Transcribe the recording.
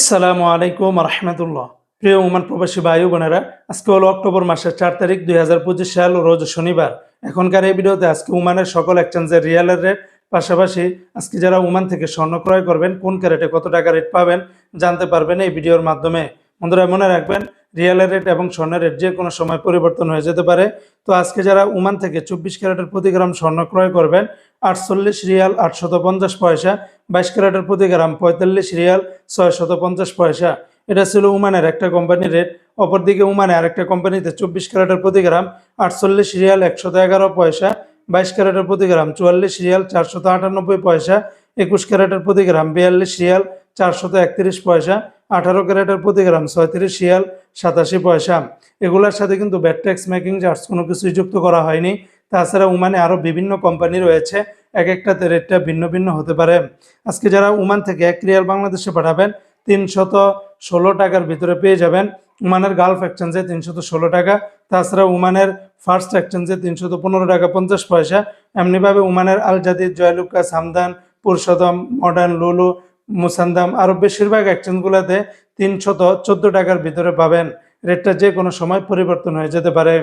আসসালামু আলাইকুম রহমতুল্লাহ প্রিয় ওমান প্রবাসী ভাই বোনেরা, আজকে হলো অক্টোবর মাসের চার তারিখ দুই হাজার পঁচিশ সাল, রোজ শনিবার। এখনকার এই ভিডিওতে আজকে ওমানের সকল এক্সচেঞ্জের রিয়ালের রেট পাশাপাশি আজকে যারা ওমান থেকে স্বর্ণ ক্রয় করবেন, কোন ক্যারেটে কত টাকা রেট পাবেন জানতে পারবেন এই ভিডিওর মাধ্যমে। বন্ধুরা, মনে রাখবেন রিয়ালের রেট এবং স্বর্ণের রেট যে কোনো সময় পরিবর্তন হয়ে যেতে পারে। তো আজকে যারা ওমান থেকে চব্বিশ ক্যারেটের প্রতি গ্রাম স্বর্ণ ক্রয় করবেন, আটচল্লিশ রিয়াল আটশত পঞ্চাশ পয়সা, বাইশ ক্যারেটের প্রতি গ্রাম পঁয়তাল্লিশ রিয়াল ছয়শত পঞ্চাশ পয়সা। এটা ছিল উমানের একটা কোম্পানির রেট অপরদিকে উমানে আরেকটা কোম্পানিতে চব্বিশ ক্যারেটের প্রতি গ্রাম, আটচল্লিশ রিয়াল একশত এগারো পয়সা, বাইশ ক্যারেটের প্রতি গ্রাম, চুয়াল্লিশ রিয়াল চারশত আটানব্বই পয়সা, একুশ ক্যারেটের প্রতি গ্রাম, বিয়াল্লিশ রিয়াল চারশত একত্রিশ পয়সা, আঠারো ক্যারেটের প্রতি গ্রাম, ছয়ত্রিশ রিয়াল সাতাশি পয়সা। এগুলোর সাথে কিন্তু ব্যাট ট্যাক্স মেকিং চার্জ কোনো কিছুই যুক্ত করা হয়নি। তাছাড়া উমানে আরও বিভিন্ন কোম্পানি রয়েছে। এক একটাতে রেটটা ভিন্ন ভিন্ন হতে পারে। আজকে যারা উমান থেকে এক রিয়াল বাংলাদেশে পাঠাবেন, তিনশত ষোলো টাকার ভিতরে পেয়ে যাবেন। উমানের গালফ এক্সচেঞ্জে তিনশত ষোলো টাকা, তাছাড়া উমানের ফার্স্ট এক্সচেঞ্জে তিনশত পনেরো টাকা পঞ্চাশ পয়সা। এমনিভাবে উমানের আল জাদিদ, জয়লুকা, সামদান পুরসদম মডার্ন, লুলু, মুসান্দাম আরও বেশিরভাগ এক্সচেঞ্জগুলোতে তিনশত চোদ্দ টাকার ভিতরে পাবেন। রেটটা যে কোনো সময় পরিবর্তন হয়ে যেতে পারে।